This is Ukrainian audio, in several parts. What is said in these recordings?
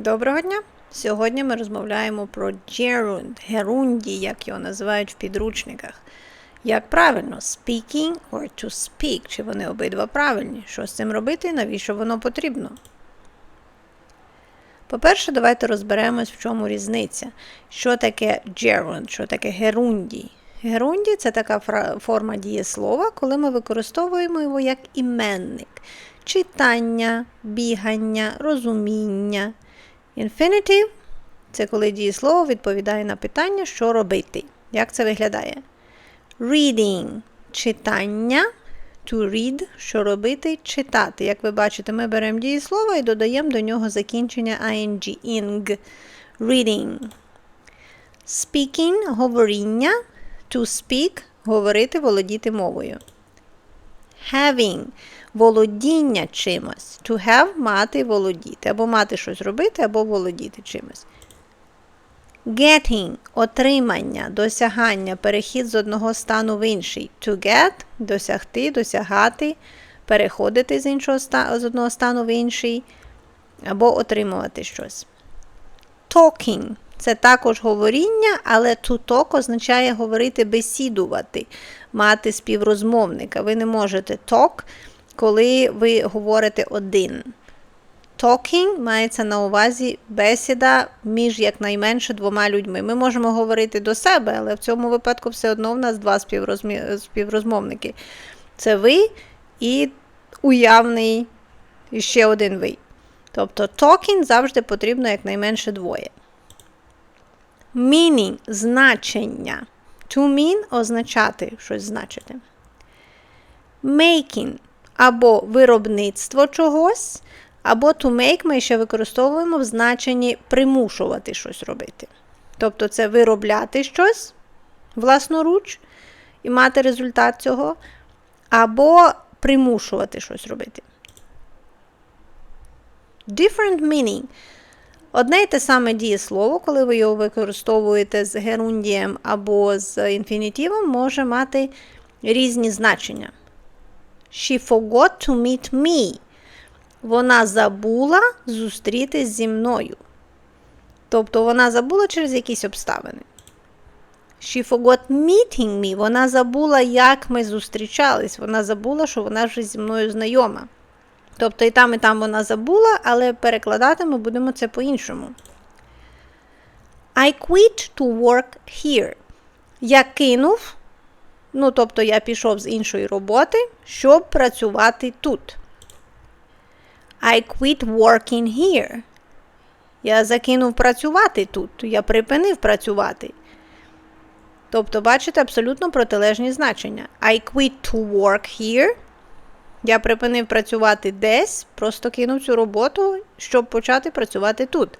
Доброго дня! Сьогодні ми розмовляємо про gerund, герунді, як його називають в підручниках. Як правильно, speaking or to speak, чи вони обидва правильні? Що з цим робити і навіщо воно потрібно? По-перше, давайте розберемось, в чому різниця. Що таке gerund, що таке герунді? Герунді це така форма дієслова, коли ми використовуємо його як іменник. Читання, бігання, розуміння. Infinitive – це коли дієслово відповідає на питання, що робити. Як це виглядає? Reading читання. To read, що робити, читати. Як ви бачите, ми беремо дієслово і додаємо до нього закінчення ing. ing. Reading. Speaking говоріння. To speak говорити, володіти мовою. Having володіння чимось. To have мати володіти. Або мати щось робити, або володіти чимось. Getting отримання, досягання, перехід з одного стану в інший. To get досягти, досягати, переходити з, іншого з одного стану в інший, або отримувати щось. Talking це також говоріння, але talk означає говорити, бесідувати, мати співрозмовника. Ви не можете talk, коли ви говорите один. Talking мається на увазі бесіда між якнайменше двома людьми. Ми можемо говорити до себе, але в цьому випадку все одно в нас два співрозмі- співрозмовники. Це ви і уявний і ще один ви. Тобто talking завжди потрібно якнайменше двоє. Meaning – значення. To mean означати щось значити. Making або виробництво чогось, або to make ми ще використовуємо в значенні примушувати щось робити. Тобто це виробляти щось власноруч і мати результат цього, або примушувати щось робити. Different meaning. Одне й те саме дієслово, коли ви його використовуєте з герундієм або з інфінітивом, може мати різні значення. She forgot to meet me. Вона забула зустрітись зі мною. Тобто вона забула через якісь обставини. She forgot meeting me. Вона забула, як ми зустрічались. Вона забула, що вона вже зі мною знайома. Тобто і там, і там вона забула, але перекладати ми будемо це по-іншому. I quit to work here. Я кинув, ну, тобто я пішов з іншої роботи, щоб працювати тут. I quit working here. Я закинув працювати тут. Я припинив працювати. Тобто, бачите, абсолютно протилежні значення. I quit to work here. Я припинив працювати десь, просто кинув цю роботу, щоб почати працювати тут.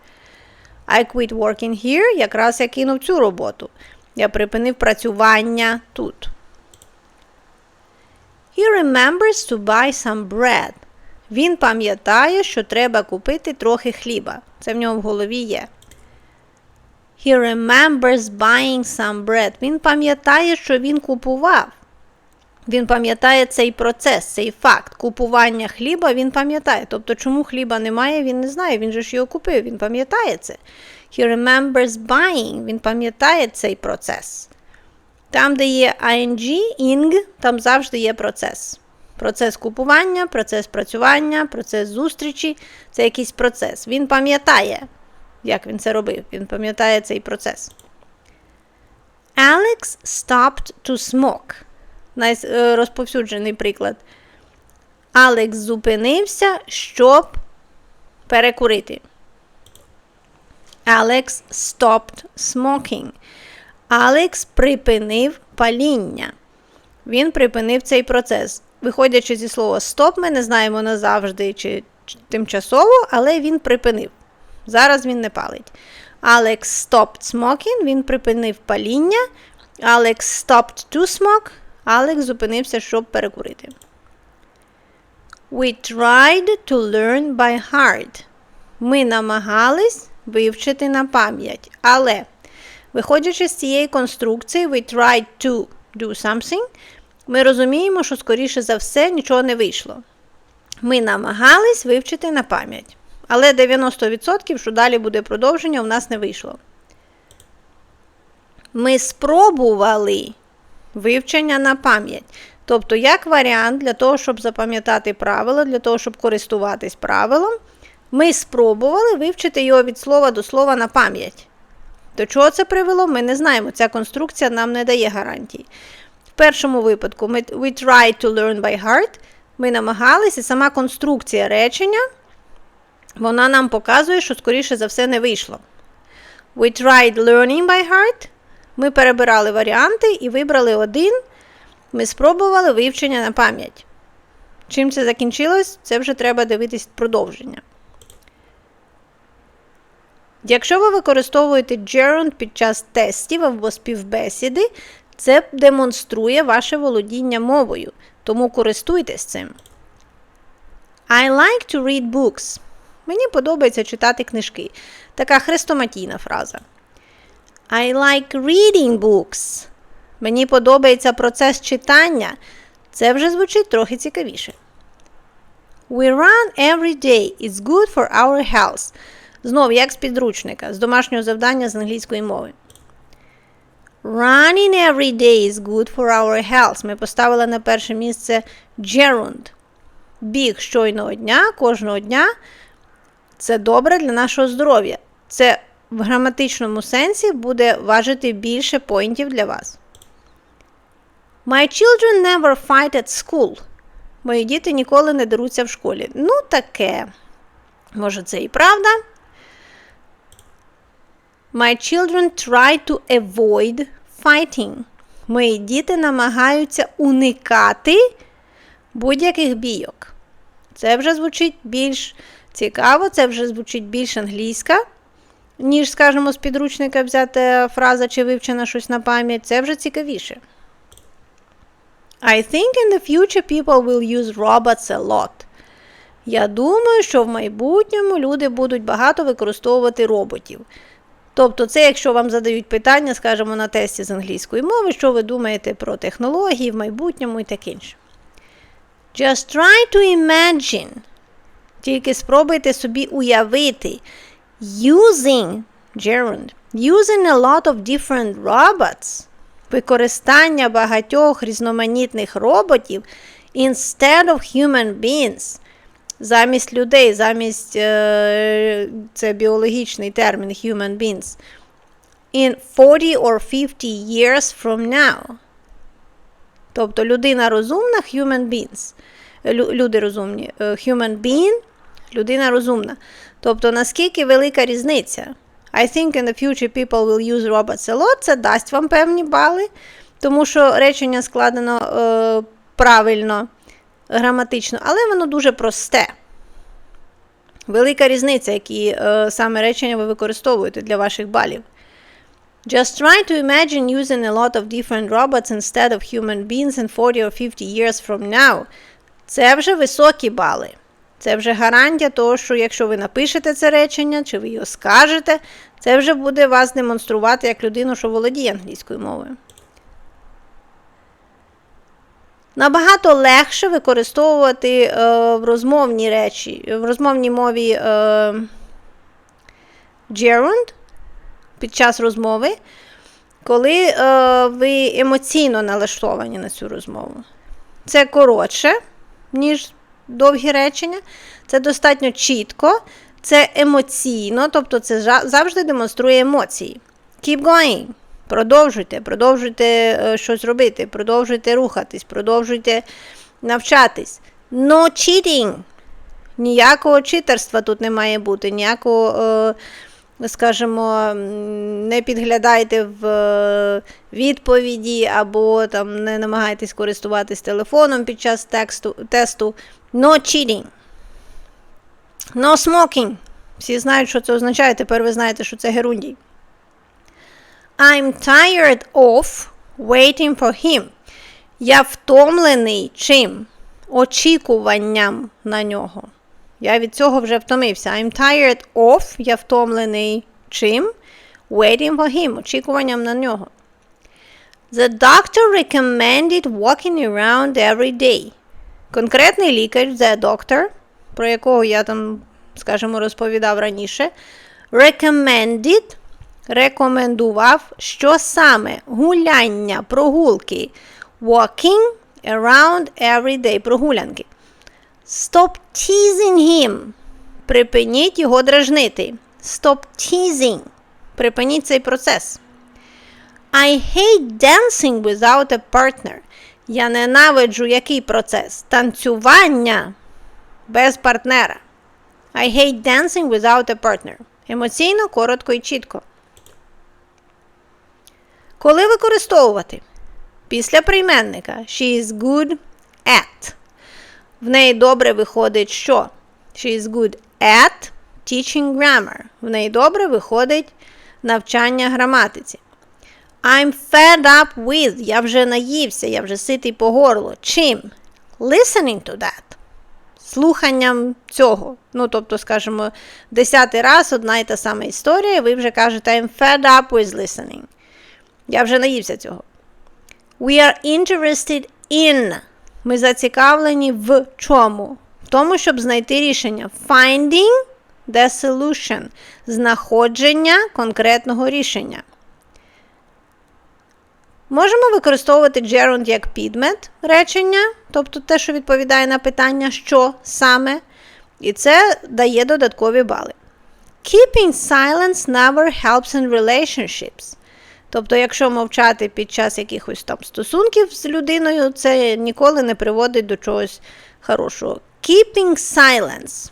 I quit working here, якраз я кинув цю роботу. Я припинив працювання тут. He remembers to buy some bread. Він пам'ятає, що треба купити трохи хліба. Це в нього в голові є. He remembers buying some bread. Він пам'ятає, що він купував. Він пам'ятає цей процес, цей факт купування хліба, він пам'ятає. Тобто, чому хліба немає, він не знає, він же ж його купив, він пам'ятає це. He remembers buying, він пам'ятає цей процес. Там, де є ing, ing, там завжди є процес. Процес купування, процес працювання, процес зустрічі це якийсь процес. Він пам'ятає, як він це робив. Він пам'ятає цей процес. Alex stopped to smoke. Найрозповсюджений приклад. Алекс зупинився, щоб перекурити. Alex stopped smoking. Алекс припинив паління. Він припинив цей процес. Виходячи зі слова стоп, ми не знаємо назавжди чи тимчасово, але він припинив. Зараз він не палить. Alex stopped smoking, він припинив паління. Alex stopped to smoke. Алекс зупинився, щоб перекурити. We tried to learn by heart. Ми намагались вивчити на пам'ять. Але, виходячи з цієї конструкції, we tried to do something, ми розуміємо, що, скоріше за все, нічого не вийшло. Ми намагались вивчити на пам'ять. Але 90%, що далі буде продовження, у нас не вийшло. Ми спробували вивчення на пам'ять. Тобто, як варіант для того, щоб запам'ятати правило, для того, щоб користуватись правилом, ми спробували вивчити його від слова до слова на пам'ять. До чого це привело, ми не знаємо. Ця конструкція нам не дає гарантій. В першому випадку we tried to learn by heart. Ми намагалися, сама конструкція речення, вона нам показує, що, скоріше за все, не вийшло. We tried learning by heart. Ми перебирали варіанти і вибрали один. Ми спробували вивчення на пам'ять. Чим це закінчилось, це вже треба дивитись продовження. Якщо ви використовуєте gerund під час тестів або співбесіди, це демонструє ваше володіння мовою, тому користуйтесь цим. I like to read books. Мені подобається читати книжки. Така хрестоматійна фраза. I like reading books. Мені подобається процес читання. Це вже звучить трохи цікавіше. We run every day. It's good for our health. Знов, як з підручника, з домашнього завдання з англійської мови. Running every day is good for our health. Ми поставили на перше місце gerund. Біг щойного дня, кожного дня. Це добре для нашого здоров'я. Це в граматичному сенсі буде важити більше поінтів для вас. My children never fight at school. Мої діти ніколи не деруться в школі. Ну, таке. Може, це і правда. My children try to avoid fighting. Мої діти намагаються уникати будь-яких бійок. Це вже звучить більш цікаво, це вже звучить більш англійська, ніж, скажімо, з підручника взяти фраза чи вивчена щось на пам'ять. Це вже цікавіше. I think in the future people will use robots a lot. Я думаю, що в майбутньому люди будуть багато використовувати роботів. Тобто, це якщо вам задають питання, скажімо, на тесті з англійської мови, що ви думаєте про технології в майбутньому і таке інше. Just try to imagine. Тільки спробуйте собі уявити. Using gerund. Using a lot of different robots. Використання багатьох різноманітних роботів instead of human beings замість людей, замість е, це біологічний термін human beings. In 40 or 50 years from now. Тобто людина розумна, human beings. Люди розумні. Human being, людина розумна. Тобто, наскільки велика різниця? I think in the future people will use robots a lot. Це дасть вам певні бали, тому що речення складено е, правильно граматично, але воно дуже просте. Велика різниця, які е, саме речення ви використовуєте для ваших балів. Just try to imagine using a lot of different robots instead of human beings in 40 or 50 years from now. Це вже високі бали. Це вже гарантія того, що якщо ви напишете це речення, чи ви його скажете, це вже буде вас демонструвати як людину, що володіє англійською мовою. Набагато легше використовувати е, в розмовній речі, в розмовній мові е, gerund під час розмови, коли е, ви емоційно налаштовані на цю розмову. Це коротше, ніж довгі речення, це достатньо чітко, це емоційно, тобто це завжди демонструє емоції. Keep going. Продовжуйте, продовжуйте е, щось робити, продовжуйте рухатись, продовжуйте навчатись. No cheating. Ніякого читерства тут не має бути, ніякого, е, скажімо, не підглядайте в е, відповіді, або там не намагайтесь користуватись телефоном під час тексту, тесту. No cheating. No smoking. Всі знають, що це означає. Тепер ви знаєте, що це герундій. I'm tired of waiting for him. Я втомлений чим? Очікуванням на нього. Я від цього вже втомився. I'm tired of. Я втомлений чим? Waiting for him. Очікуванням на нього. The doctor recommended walking around every day. Конкретний лікар, the doctor, про якого я там скажімо, розповідав раніше. Recommended рекомендував, що саме гуляння, прогулки. Walking around every day. Прогулянки. Stop teasing him. Припиніть його дражнити. Stop teasing. Припиніть цей процес. I hate dancing without a partner. Я ненавиджу який процес? Танцювання без партнера. I hate dancing without a partner. Емоційно, коротко і чітко. Коли використовувати? Після прийменника. She is good at. В неї добре виходить що? She is good at teaching grammar. В неї добре виходить навчання граматиці. I'm fed up with. Я вже наївся, я вже ситий по горло. Чим? Listening to that. Слуханням цього. Ну, тобто, скажімо, десятий раз одна і та сама історія, і ви вже кажете I'm fed up with listening. Я вже наївся цього. We are interested in. Ми зацікавлені в чому? В тому, щоб знайти рішення. Finding the solution. Знаходження конкретного рішення. Можемо використовувати gerund як підмет речення, тобто те, що відповідає на питання, що саме. І це дає додаткові бали. Keeping silence never helps in relationships. Тобто, якщо мовчати під час якихось там стосунків з людиною, це ніколи не приводить до чогось хорошого. Keeping silence.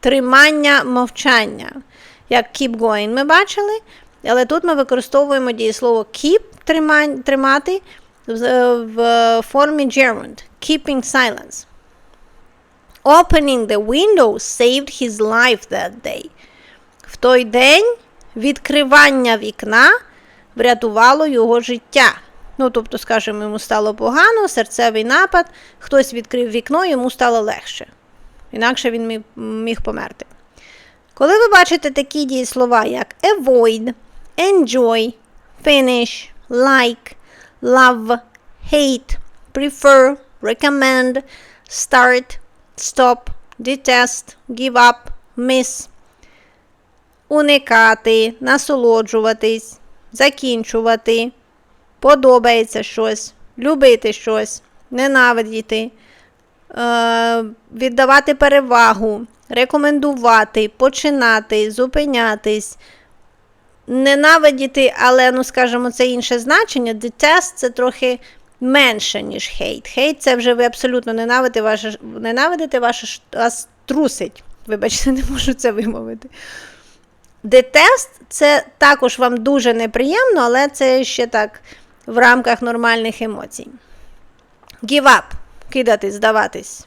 Тримання мовчання. Як keep going ми бачили. Але тут ми використовуємо дієслово keep тримати в формі gerund. Keeping silence. Opening the window saved his life that day. В той день відкривання вікна врятувало його життя. Ну, тобто, скажімо, йому стало погано, серцевий напад, хтось відкрив вікно, йому стало легше. Інакше він міг, померти. Коли ви бачите такі дієслова, як avoid, enjoy, finish, like, love, hate, prefer, recommend, start, stop, detest, give up, miss, уникати, насолоджуватись, закінчувати, подобається щось, любити щось, ненавидіти, е, віддавати перевагу, рекомендувати, починати, зупинятись. Ненавидіти, але, ну, скажімо, це інше значення. Detest – це трохи менше, ніж hate. Hate – це вже ви абсолютно ненавидите ваше, ненавидите ваше вас трусить. Вибачте, не можу це вимовити. Детест це також вам дуже неприємно, але це ще так в рамках нормальних емоцій. Give up кидати, здаватись.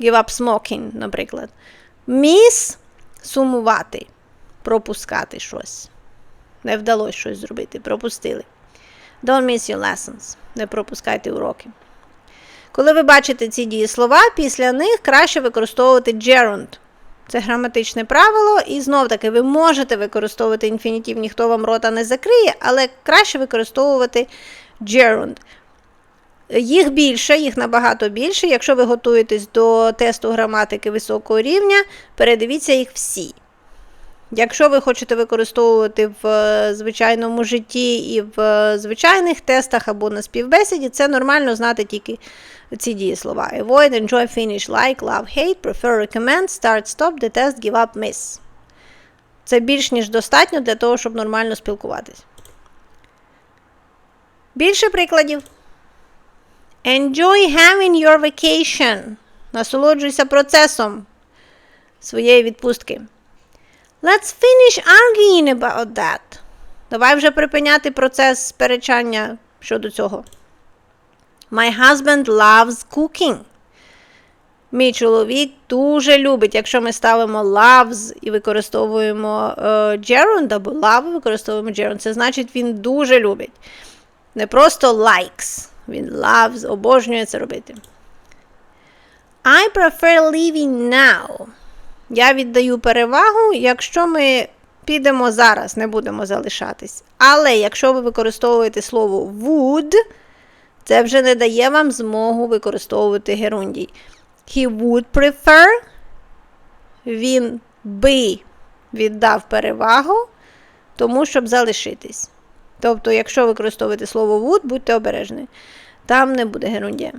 Give up smoking, наприклад. Miss сумувати, пропускати щось. Не вдалося щось зробити, пропустили. Don't miss your lessons. Не пропускайте уроки. Коли ви бачите ці дієслова, після них краще використовувати gerund. Це граматичне правило, і знов-таки ви можете використовувати інфінітив, ніхто вам рота не закриє, але краще використовувати gerund. Їх більше, їх набагато більше. Якщо ви готуєтесь до тесту граматики високого рівня, передивіться їх всі. Якщо ви хочете використовувати в е, звичайному житті і в е, звичайних тестах або на співбесіді, це нормально знати тільки ці дієслова. Avoid, enjoy, finish, like, love, hate, prefer, recommend, start, stop, detest, give up, miss. Це більш ніж достатньо для того, щоб нормально спілкуватись. Більше прикладів. Enjoy having your vacation. Насолоджуйся процесом своєї відпустки. Let's finish arguing about that. Давай вже припиняти процес сперечання щодо цього. My husband loves cooking. Мій чоловік дуже любить, якщо ми ставимо loves і використовуємо uh, gerund або love, використовуємо gerund, це значить він дуже любить. Не просто likes. Він loves, обожнює це робити. I prefer living now. Я віддаю перевагу, якщо ми підемо зараз, не будемо залишатись. Але якщо ви використовуєте слово would, це вже не дає вам змогу використовувати герундій. He would prefer. він би віддав перевагу тому, щоб залишитись. Тобто, якщо використовуєте слово would, будьте обережні. Там не буде герундія.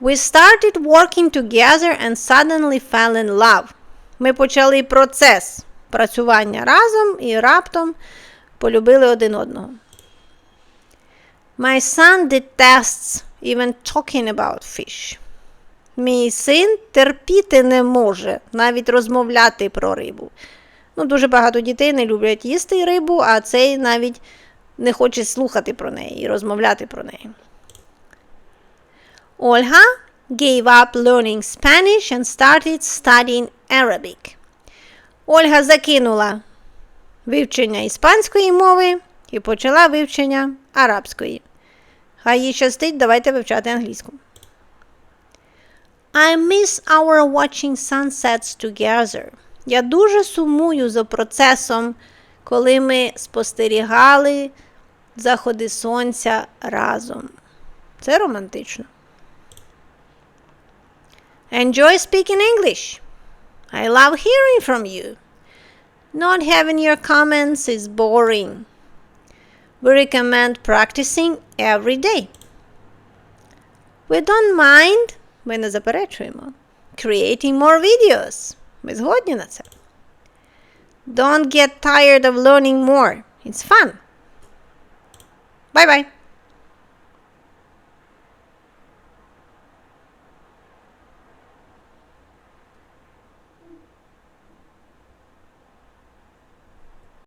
We started working together and suddenly fell in love. Ми почали процес працювання разом і раптом полюбили один одного. My son detests even talking about fish. Мій син терпіти не може навіть розмовляти про рибу. Ну, дуже багато дітей не люблять їсти рибу, а цей навіть не хоче слухати про неї і розмовляти про неї. Ольга gave up learning Spanish and started studying Arabic. Ольга закинула вивчення іспанської мови і почала вивчення арабської. Хай їй щастить, давайте вивчати англійську. I miss our watching sunsets together. Я дуже сумую за процесом, коли ми спостерігали заходи сонця разом. Це романтично. Enjoy speaking English. I love hearing from you. Not having your comments is boring. We recommend practicing every day. We don't mind, ми не заперечуємо, creating more videos. Ми згодні на це. Don't get tired of learning more. It's fun. Bye bye.